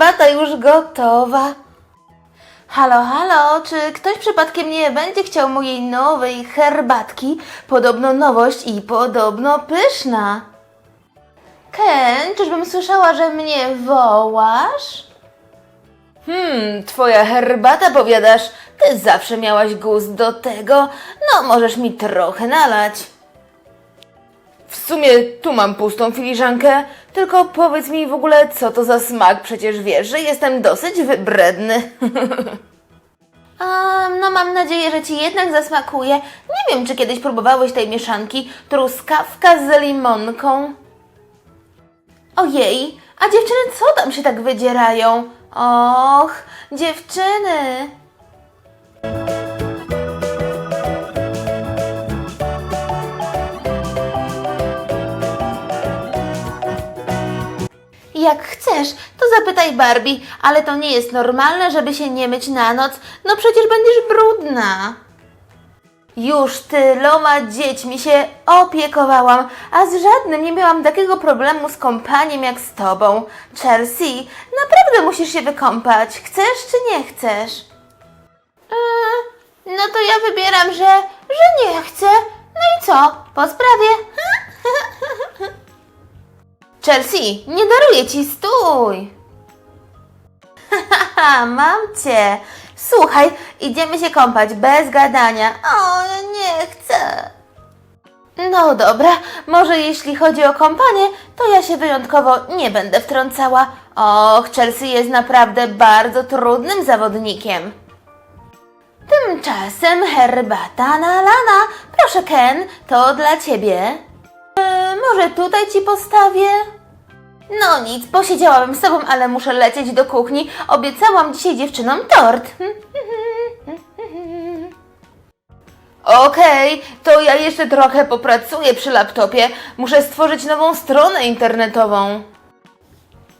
herbata już gotowa. Halo, halo, czy ktoś przypadkiem nie będzie chciał mojej nowej herbatki? Podobno nowość i podobno pyszna. Ken, czyżbym słyszała, że mnie wołasz? Hmm, twoja herbata, powiadasz, ty zawsze miałaś gust do tego, no możesz mi trochę nalać. W sumie tu mam pustą filiżankę, tylko powiedz mi w ogóle, co to za smak, przecież wiesz, że jestem dosyć wybredny. A, no mam nadzieję, że Ci jednak zasmakuje. Nie wiem, czy kiedyś próbowałeś tej mieszanki truskawka z limonką. Ojej, a dziewczyny co tam się tak wydzierają? Och, dziewczyny! Zapytaj Barbie, ale to nie jest normalne, żeby się nie myć na noc, no przecież będziesz brudna. Już tyloma dziećmi się opiekowałam, a z żadnym nie miałam takiego problemu z kąpaniem jak z tobą. Chelsea, naprawdę musisz się wykąpać. Chcesz czy nie chcesz? Eee, no to ja wybieram, że, że nie chcę. No i co? Po sprawie. Chelsea, nie daruję ci, stój! Mam cię! Słuchaj, idziemy się kąpać bez gadania. O, nie chcę. No dobra, może jeśli chodzi o kąpanie, to ja się wyjątkowo nie będę wtrącała. Och, Chelsea jest naprawdę bardzo trudnym zawodnikiem. Tymczasem herbata nalana. Proszę, Ken, to dla ciebie. E, może tutaj ci postawię? No nic, posiedziałabym z tobą, ale muszę lecieć do kuchni. Obiecałam dzisiaj dziewczynom tort. Okej, to ja jeszcze trochę popracuję przy laptopie. Muszę stworzyć nową stronę internetową.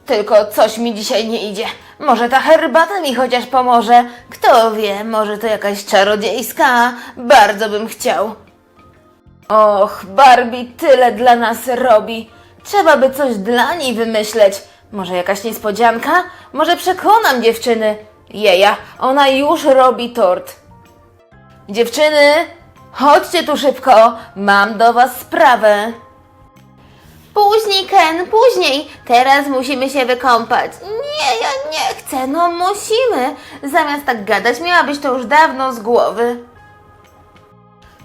Tylko coś mi dzisiaj nie idzie. Może ta herbata mi chociaż pomoże. Kto wie, może to jakaś czarodziejska. Bardzo bym chciał. Och, Barbie tyle dla nas robi. Trzeba by coś dla niej wymyśleć. Może jakaś niespodzianka? Może przekonam dziewczyny. Jeja, ona już robi tort. Dziewczyny, chodźcie tu szybko. Mam do was sprawę. Później, Ken, później. Teraz musimy się wykąpać. Nie, ja nie chcę, no musimy. Zamiast tak gadać, miałabyś to już dawno z głowy.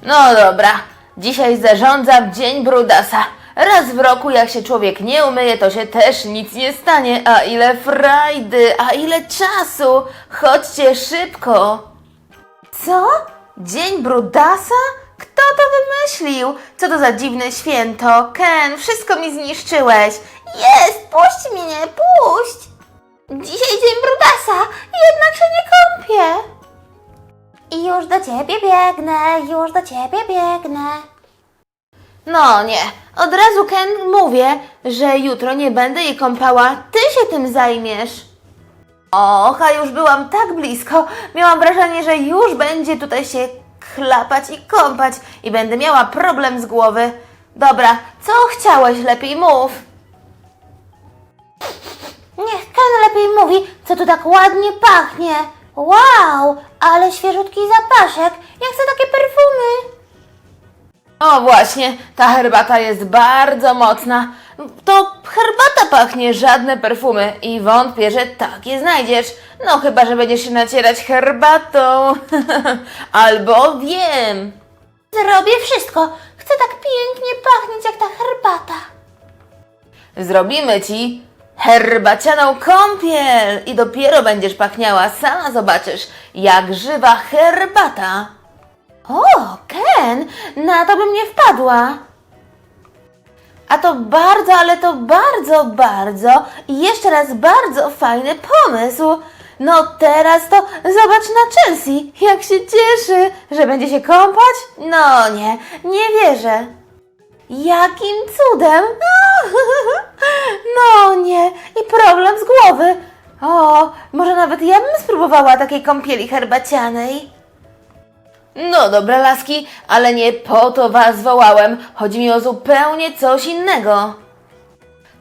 No dobra, dzisiaj zarządzam Dzień Brudasa. Raz w roku, jak się człowiek nie umyje, to się też nic nie stanie. A ile frajdy, a ile czasu! Chodźcie szybko! Co? Dzień Brudasa? Kto to wymyślił? Co to za dziwne święto? Ken, wszystko mi zniszczyłeś. Jest, puść mnie, puść! Dzisiaj Dzień Brudasa, jednak się nie kąpię. I już do ciebie biegnę, już do ciebie biegnę. No nie, od razu Ken mówię, że jutro nie będę jej kąpała, ty się tym zajmiesz. Och, a już byłam tak blisko, miałam wrażenie, że już będzie tutaj się chlapać i kąpać i będę miała problem z głowy. Dobra, co chciałeś, lepiej mów. Niech Ken lepiej mówi, co tu tak ładnie pachnie. Wow, ale świeżutki zapaszek. Ja chcę takie perfumy. O właśnie, ta herbata jest bardzo mocna. To herbata pachnie, żadne perfumy i wątpię, że takie znajdziesz. No chyba, że będziesz się nacierać herbatą. Albo wiem. Zrobię wszystko. Chcę tak pięknie pachnieć jak ta herbata. Zrobimy ci herbacianą kąpiel i dopiero będziesz pachniała. Sama zobaczysz, jak żywa herbata. O, Ken, na to bym nie wpadła. A to bardzo, ale to bardzo, bardzo i jeszcze raz bardzo fajny pomysł. No teraz to zobacz na Chelsea, jak się cieszy, że będzie się kąpać. No nie, nie wierzę. Jakim cudem? No nie, i problem z głowy. O, może nawet ja bym spróbowała takiej kąpieli herbacianej. No dobra, laski, ale nie po to was wołałem. Chodzi mi o zupełnie coś innego.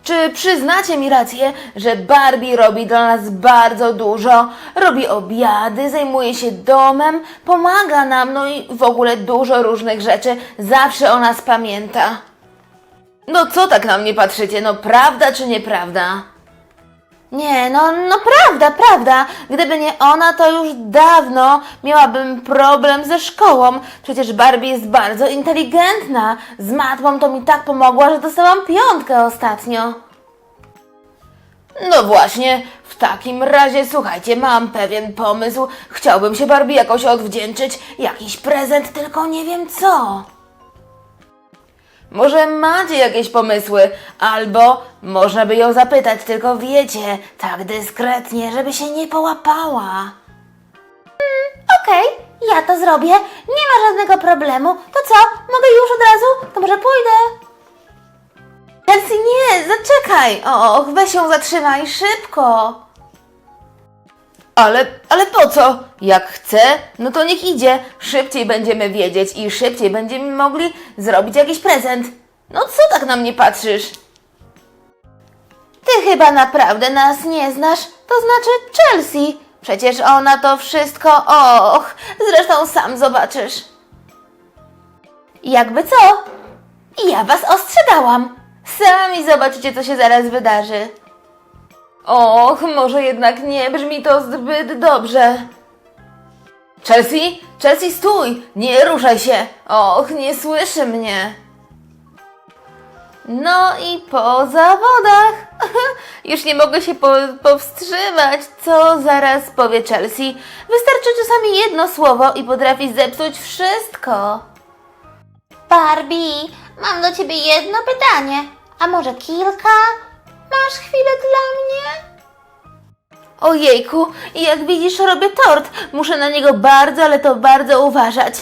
Czy przyznacie mi rację, że Barbie robi dla nas bardzo dużo? Robi obiady, zajmuje się domem, pomaga nam, no i w ogóle dużo różnych rzeczy. Zawsze o nas pamięta. No co tak na mnie patrzycie? No prawda czy nieprawda? Nie, no, no prawda, prawda. Gdyby nie ona, to już dawno miałabym problem ze szkołą. Przecież Barbie jest bardzo inteligentna. Z matmą to mi tak pomogła, że dostałam piątkę ostatnio. No właśnie, w takim razie słuchajcie, mam pewien pomysł. Chciałbym się Barbie jakoś odwdzięczyć. Jakiś prezent, tylko nie wiem co. Może macie jakieś pomysły, albo można by ją zapytać, tylko wiecie, tak dyskretnie, żeby się nie połapała. Okej, ja to zrobię. Nie ma żadnego problemu. To co? Mogę już od razu? To może pójdę. Chelsea, nie, zaczekaj! Och, weź ją zatrzymaj, szybko! Ale, ale po co? Jak chce, no to niech idzie. Szybciej będziemy wiedzieć i szybciej będziemy mogli zrobić jakiś prezent. No co tak na mnie patrzysz? Ty chyba naprawdę nas nie znasz, to znaczy Chelsea. Przecież ona to wszystko, och, zresztą sam zobaczysz. Jakby co? Ja was ostrzegałam. Sami zobaczycie, co się zaraz wydarzy. Och, może jednak nie brzmi to zbyt dobrze. Chelsea? Chelsea, stój! Nie ruszaj się! Och, nie słyszy mnie. No i po zawodach. Już nie mogę się po, powstrzymać, co zaraz powie Chelsea. Wystarczy czasami jedno słowo i potrafi zepsuć wszystko. Barbie, mam do ciebie jedno pytanie. A może kilka? Masz chwilę dla mnie? Ojejku, jak widzisz, robię tort. Muszę na niego bardzo, ale to bardzo uważać.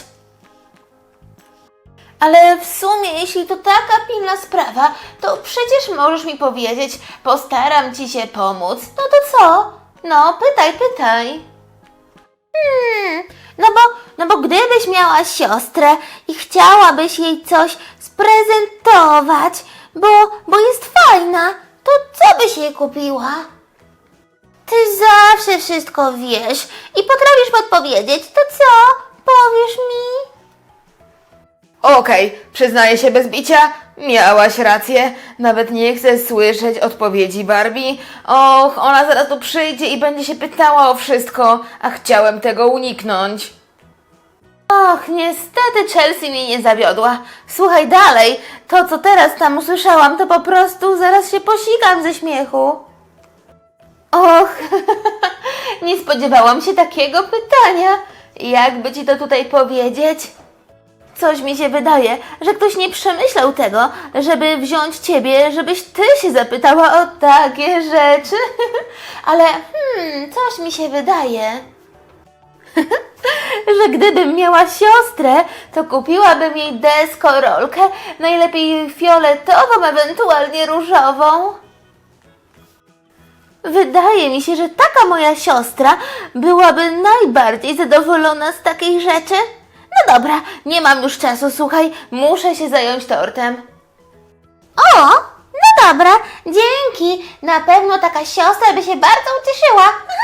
Ale w sumie, jeśli to taka pilna sprawa, to przecież możesz mi powiedzieć, postaram ci się pomóc. No to co? No, pytaj, pytaj. Hmm, no bo, no bo gdybyś miała siostrę i chciałabyś jej coś sprezentować, bo, bo jest fajna, to co byś jej kupiła? Ty zawsze wszystko wiesz i potrafisz podpowiedzieć, to co? Powiesz mi? Okej, przyznaję się bez bicia, miałaś rację. Nawet nie chcę słyszeć odpowiedzi Barbie. Och, ona zaraz tu przyjdzie i będzie się pytała o wszystko, a chciałem tego uniknąć. Och, niestety Chelsea mnie nie zawiodła. Słuchaj dalej, to co teraz tam usłyszałam, to po prostu zaraz się posikam ze śmiechu. Och, nie spodziewałam się takiego pytania. Jakby ci to tutaj powiedzieć? Coś mi się wydaje, że ktoś nie przemyślał tego, żeby wziąć ciebie, żebyś ty się zapytała o takie rzeczy. Ale hmm, coś mi się wydaje. że gdybym miała siostrę, to kupiłabym jej deskorolkę, najlepiej fioletową, ewentualnie różową. Wydaje mi się, że taka moja siostra byłaby najbardziej zadowolona z takiej rzeczy. No dobra, nie mam już czasu, słuchaj, muszę się zająć tortem. O, no dobra, dzięki. Na pewno taka siostra by się bardzo ucieszyła.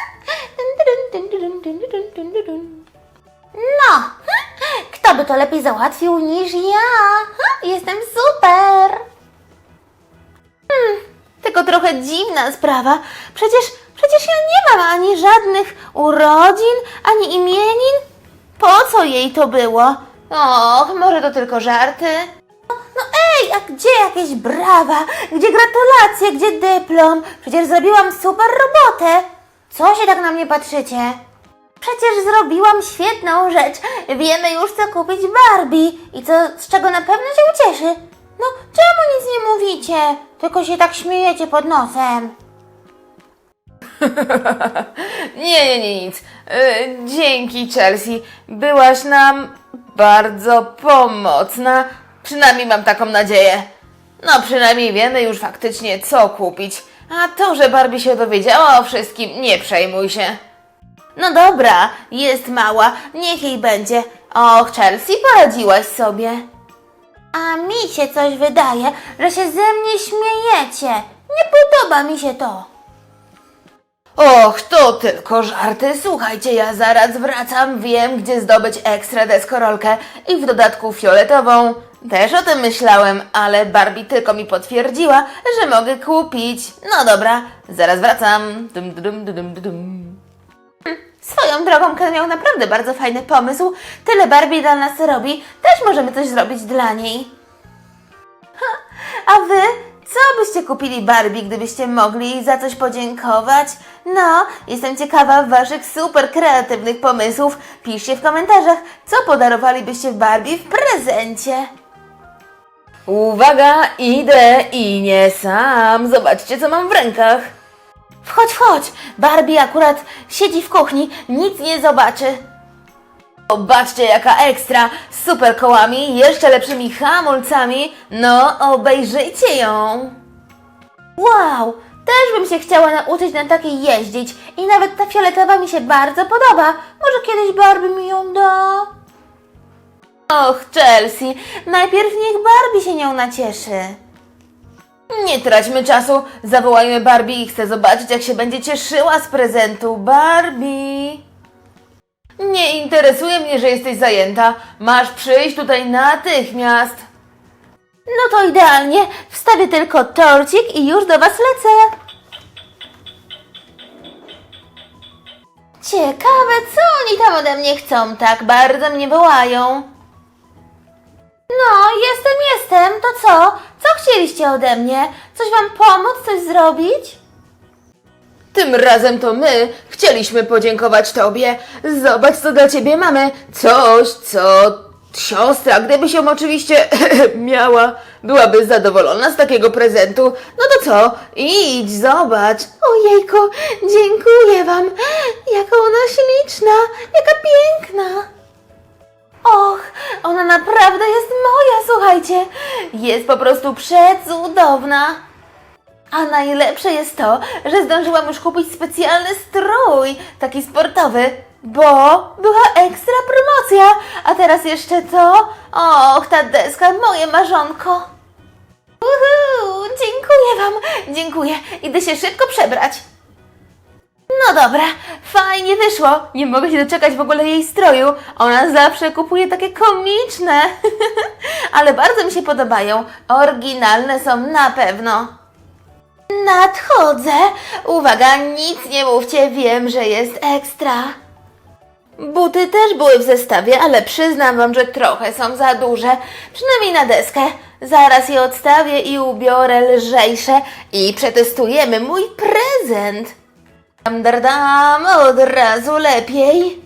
No, kto by to lepiej załatwił niż ja? Jestem super. Tylko trochę dziwna sprawa. Przecież, przecież ja nie mam ani żadnych urodzin, ani imienin. Po co jej to było? Och, może to tylko żarty. No ej, a gdzie jakieś brawa? Gdzie gratulacje? Gdzie dyplom? Przecież zrobiłam super robotę. Co się tak na mnie patrzycie? Przecież zrobiłam świetną rzecz. Wiemy już, co kupić Barbie i co, z czego na pewno się ucieszy. No, czemu nic nie mówicie? Tylko się tak śmiejecie pod nosem. Nie, nie, nie, nic. Yy, dzięki, Chelsea. Byłaś nam bardzo pomocna. Przynajmniej mam taką nadzieję. No, przynajmniej wiemy już faktycznie, co kupić. A to, że Barbie się dowiedziała o wszystkim, nie przejmuj się. No dobra, jest mała, niech jej będzie. Och, Chelsea, poradziłaś sobie. A mi się coś wydaje, że się ze mnie śmiejecie. Nie podoba mi się to. Och, to tylko żarty. Słuchajcie, ja zaraz wracam. Wiem, gdzie zdobyć ekstra deskorolkę i w dodatku fioletową. Też o tym myślałem, ale Barbie tylko mi potwierdziła, że mogę kupić. No dobra, zaraz wracam. Dum, dum, dum, dum, dum. Swoją drogą Ken miał naprawdę bardzo fajny pomysł. Tyle Barbie dla nas robi, też możemy coś zrobić dla niej. Ha, a wy? Co byście kupili Barbie, gdybyście mogli za coś podziękować? No, jestem ciekawa waszych super kreatywnych pomysłów. Piszcie w komentarzach, co podarowalibyście Barbie w prezencie. Uwaga, idę i nie sam. Zobaczcie, co mam w rękach. Wchodź, wchodź! Barbie akurat siedzi w kuchni, nic nie zobaczy. Zobaczcie, jaka ekstra! Super kołami, jeszcze lepszymi hamulcami. No, obejrzyjcie ją. Wow, też bym się chciała nauczyć na takiej jeździć i nawet ta fioletowa mi się bardzo podoba. Może kiedyś Barbie mi ją da? Och, Chelsea, najpierw niech Barbie się nią nacieszy. Nie traćmy czasu, zawołajmy Barbie i chcę zobaczyć, jak się będzie cieszyła z prezentu. Barbie! Nie interesuje mnie, że jesteś zajęta. Masz przyjść tutaj natychmiast. No to idealnie, wstawię tylko torcik i już do Was lecę. Ciekawe, co oni tam ode mnie chcą, tak bardzo mnie wołają. No, jestem, jestem, to co? Chcieliście ode mnie? Coś Wam pomóc, coś zrobić? Tym razem to my chcieliśmy podziękować Tobie. Zobacz, co dla Ciebie mamy. Coś, co siostra, gdyby się oczywiście miała, byłaby zadowolona z takiego prezentu. No to co? Idź, zobacz. Ojejku, dziękuję Wam. Jaka ona śliczna, jaka piękna. Och, ona naprawdę jest moja, słuchajcie. Jest po prostu przecudowna. A najlepsze jest to, że zdążyłam już kupić specjalny strój, taki sportowy, bo była ekstra promocja. A teraz jeszcze to. Och, ta deska, moje marzonko. Uhu, dziękuję Wam, dziękuję. Idę się szybko przebrać. No dobra, fajnie wyszło. Nie mogę się doczekać w ogóle jej stroju. Ona zawsze kupuje takie komiczne. Ale bardzo mi się podobają. Oryginalne są na pewno. Nadchodzę. Uwaga, nic nie mówcie, wiem, że jest ekstra. Buty też były w zestawie, ale przyznam Wam, że trochę są za duże. Przynajmniej na deskę. Zaraz je odstawię i ubiorę lżejsze i przetestujemy mój prezent. Dam, dar, dam, od razu lepiej.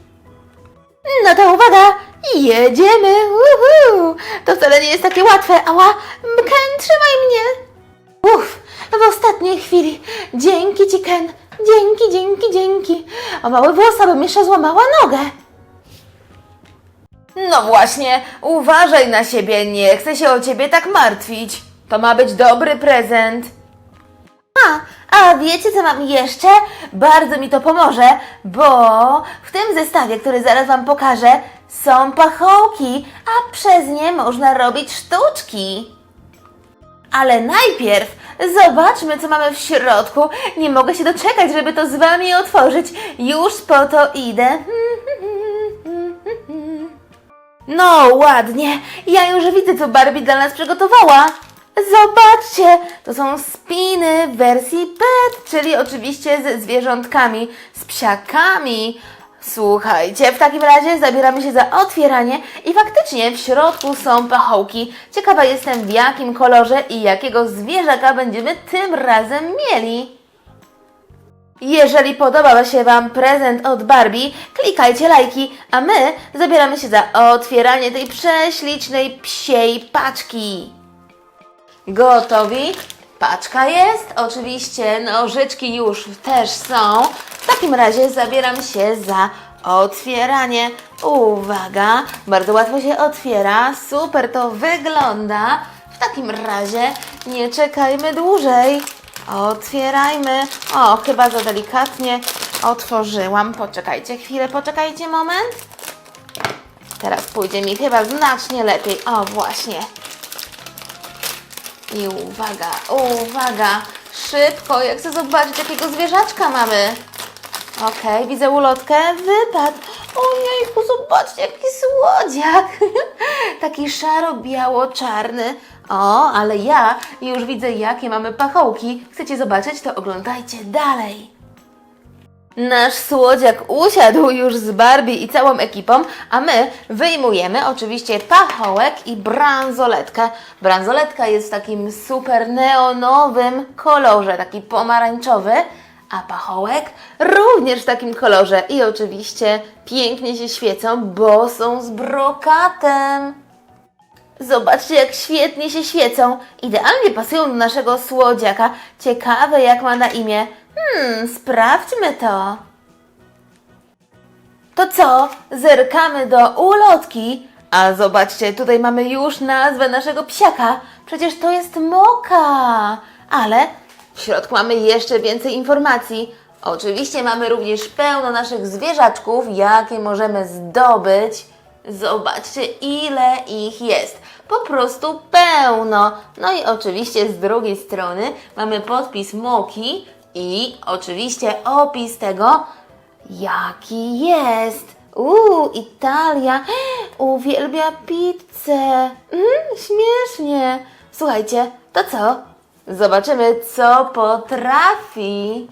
No to uwaga, jedziemy. Uhu. To wcale nie jest takie łatwe. Ała, Ken, trzymaj mnie. Uff, w ostatniej chwili. Dzięki Ci, Ken. Dzięki, dzięki, dzięki. O mały włos, abym jeszcze złamała nogę. No właśnie, uważaj na siebie, nie chcę się o ciebie tak martwić. To ma być dobry prezent. A, a wiecie co mam jeszcze? Bardzo mi to pomoże, bo w tym zestawie, który zaraz Wam pokażę, są pachołki, a przez nie można robić sztuczki. Ale najpierw zobaczmy, co mamy w środku. Nie mogę się doczekać, żeby to z Wami otworzyć. Już po to idę. No, ładnie. Ja już widzę, co Barbie dla nas przygotowała. Zobaczcie, to są spiny w wersji pet, czyli oczywiście ze zwierzątkami, z psiakami. Słuchajcie, w takim razie zabieramy się za otwieranie i faktycznie w środku są pachołki. Ciekawa jestem w jakim kolorze i jakiego zwierzaka będziemy tym razem mieli. Jeżeli podoba się Wam prezent od Barbie, klikajcie lajki, a my zabieramy się za otwieranie tej prześlicznej psiej paczki. Gotowi? Paczka jest, oczywiście nożyczki już też są. W takim razie zabieram się za otwieranie. Uwaga, bardzo łatwo się otwiera, super to wygląda. W takim razie nie czekajmy dłużej. Otwierajmy. O, chyba za delikatnie otworzyłam. Poczekajcie chwilę, poczekajcie moment. Teraz pójdzie mi chyba znacznie lepiej. O, właśnie. I uwaga, uwaga, szybko, jak chcę zobaczyć, jakiego zwierzaczka mamy. Okej, widzę ulotkę, wypadł. Ojejku, zobaczcie, jaki słodziak. Taki szaro-biało-czarny. O, ale ja już widzę, jakie mamy pachołki. Chcecie zobaczyć, to oglądajcie dalej. Nasz słodziak usiadł już z Barbie i całą ekipą, a my wyjmujemy oczywiście pachołek i bransoletkę. Bransoletka jest w takim super neonowym kolorze, taki pomarańczowy, a pachołek również w takim kolorze i oczywiście pięknie się świecą, bo są z brokatem. Zobaczcie, jak świetnie się świecą. Idealnie pasują do naszego słodziaka. Ciekawe, jak ma na imię. Hmm, sprawdźmy to. To co? Zerkamy do ulotki. A zobaczcie, tutaj mamy już nazwę naszego psiaka. Przecież to jest moka. Ale w środku mamy jeszcze więcej informacji. Oczywiście mamy również pełno naszych zwierzaczków, jakie możemy zdobyć. Zobaczcie, ile ich jest. Po prostu pełno. No i oczywiście z drugiej strony mamy podpis Moki i oczywiście opis tego, jaki jest. Uuu, Italia uwielbia pizzę. Mm, śmiesznie. Słuchajcie, to co? Zobaczymy, co potrafi.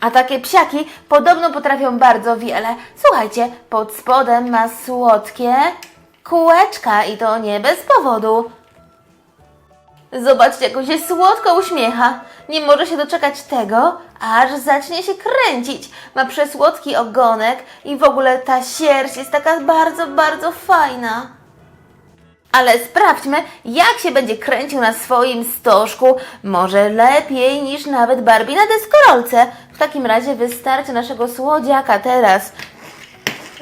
A takie psiaki podobno potrafią bardzo wiele. Słuchajcie, pod spodem ma słodkie kółeczka i to nie bez powodu. Zobaczcie, jak on się słodko uśmiecha. Nie może się doczekać tego, aż zacznie się kręcić. Ma przesłodki ogonek i w ogóle ta sierść jest taka bardzo, bardzo fajna. Ale sprawdźmy, jak się będzie kręcił na swoim stożku. Może lepiej niż nawet Barbie na deskorolce. W takim razie wystarczy naszego słodziaka teraz.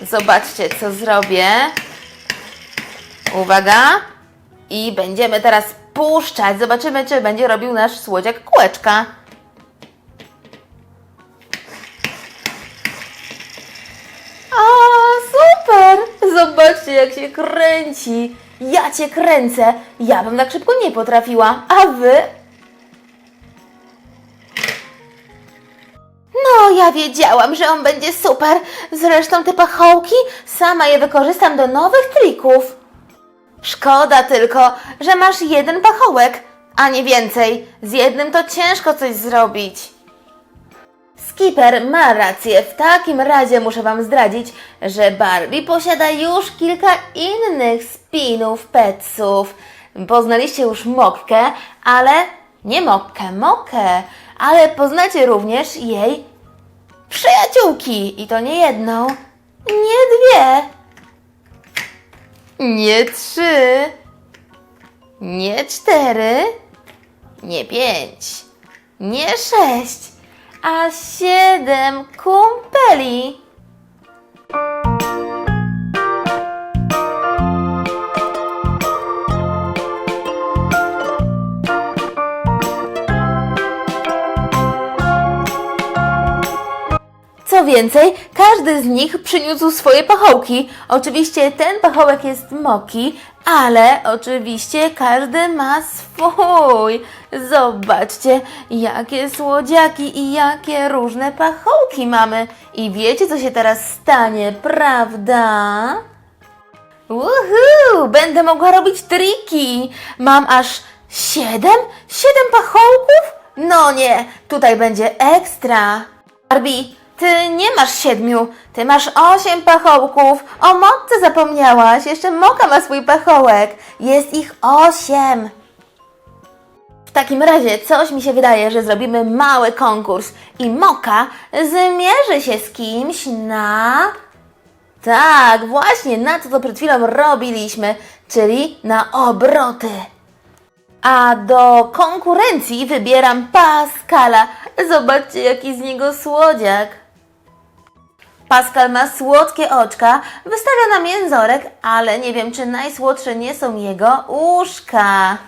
Zobaczcie, co zrobię. Uwaga. I będziemy teraz puszczać. Zobaczymy, czy będzie robił nasz słodziak kółeczka. A, super! Zobaczcie, jak się kręci. Ja cię kręcę. Ja bym tak szybko nie potrafiła. A wy? No, ja wiedziałam, że on będzie super. Zresztą te pachołki sama je wykorzystam do nowych trików. Szkoda tylko, że masz jeden pachołek, a nie więcej. Z jednym to ciężko coś zrobić. Skipper ma rację. W takim razie muszę Wam zdradzić, że Barbie posiada już kilka innych spinów petsów. Poznaliście już Mokkę, ale nie Mokkę, Mokę, ale poznacie również jej przyjaciółki i to nie jedną, nie dwie, nie trzy, nie cztery, nie pięć, nie sześć, a siedem kumpeli. Więcej, każdy z nich przyniósł swoje pachołki. Oczywiście ten pachołek jest moki, ale oczywiście każdy ma swój. Zobaczcie, jakie słodziaki i jakie różne pachołki mamy. I wiecie, co się teraz stanie, prawda? Uhu, będę mogła robić triki. Mam aż siedem? Siedem pachołków? No nie, tutaj będzie ekstra. Barbie, ty nie masz siedmiu, ty masz osiem pachołków. O Mokce zapomniałaś, jeszcze Moka ma swój pachołek. Jest ich osiem. W takim razie coś mi się wydaje, że zrobimy mały konkurs i Moka zmierzy się z kimś na... Tak, właśnie na to, co przed chwilą robiliśmy, czyli na obroty. A do konkurencji wybieram Pascala. Zobaczcie, jaki z niego słodziak. Pascal ma słodkie oczka, wystawia nam jęzorek, ale nie wiem, czy najsłodsze nie są jego uszka.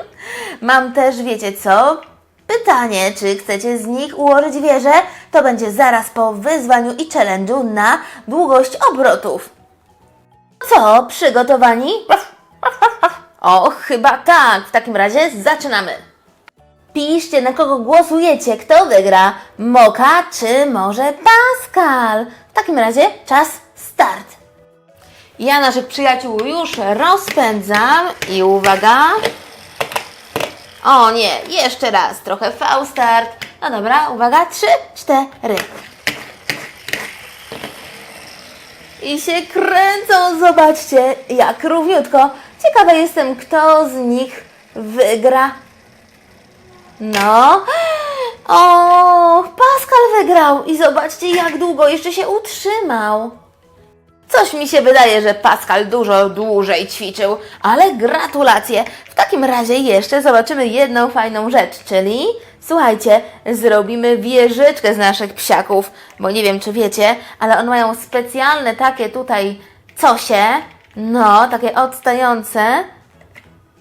Mam też, wiecie co? Pytanie, czy chcecie z nich ułożyć wieżę? To będzie zaraz po wyzwaniu i challenge'u na długość obrotów. Co, przygotowani? O, chyba tak. W takim razie zaczynamy. Piszcie, na kogo głosujecie, kto wygra, Moka czy może Pascal. W takim razie czas start. Ja naszych przyjaciół już rozpędzam i uwaga. O nie, jeszcze raz, trochę faustart. No dobra, uwaga, trzy, cztery. I się kręcą, zobaczcie, jak równiutko. Ciekawa jestem, kto z nich wygra. No. O, Pascal wygrał i zobaczcie, jak długo jeszcze się utrzymał. Coś mi się wydaje, że Pascal dużo dłużej ćwiczył, ale gratulacje. W takim razie jeszcze zobaczymy jedną fajną rzecz, czyli słuchajcie, zrobimy wieżyczkę z naszych psiaków, bo nie wiem czy wiecie, ale one mają specjalne takie tutaj cosie, no, takie odstające.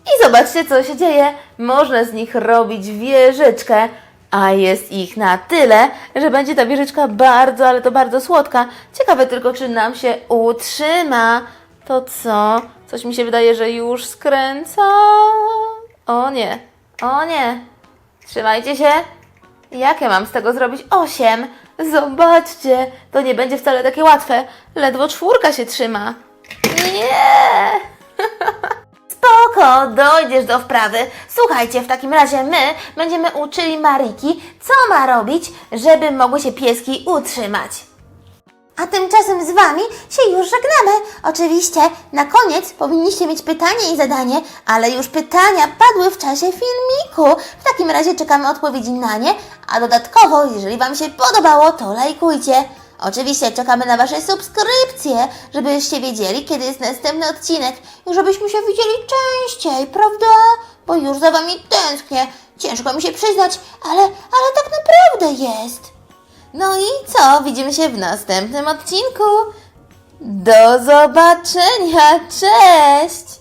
I zobaczcie, co się dzieje. Można z nich robić wieżyczkę, a jest ich na tyle, że będzie ta wieżyczka bardzo, ale to bardzo słodka. Ciekawe tylko, czy nam się utrzyma. To co? Coś mi się wydaje, że już skręca. O nie, o nie. Trzymajcie się. Jak ja mam z tego zrobić osiem? Zobaczcie, to nie będzie wcale takie łatwe. Ledwo czwórka się trzyma. Nie! Spoko, dojdziesz do wprawy. Słuchajcie, w takim razie my będziemy uczyli Mariki, co ma robić, żeby mogły się pieski utrzymać. A tymczasem z Wami się już żegnamy. Oczywiście na koniec powinniście mieć pytanie i zadanie, ale już pytania padły w czasie filmiku. W takim razie czekamy odpowiedzi na nie, a dodatkowo, jeżeli Wam się podobało, to lajkujcie. Oczywiście czekamy na Wasze subskrypcje, żebyście wiedzieli, kiedy jest następny odcinek i żebyśmy się widzieli częściej, prawda? Bo już za Wami tęsknię. Ciężko mi się przyznać, ale, ale tak naprawdę jest. No i co? Widzimy się w następnym odcinku. Do zobaczenia. Cześć!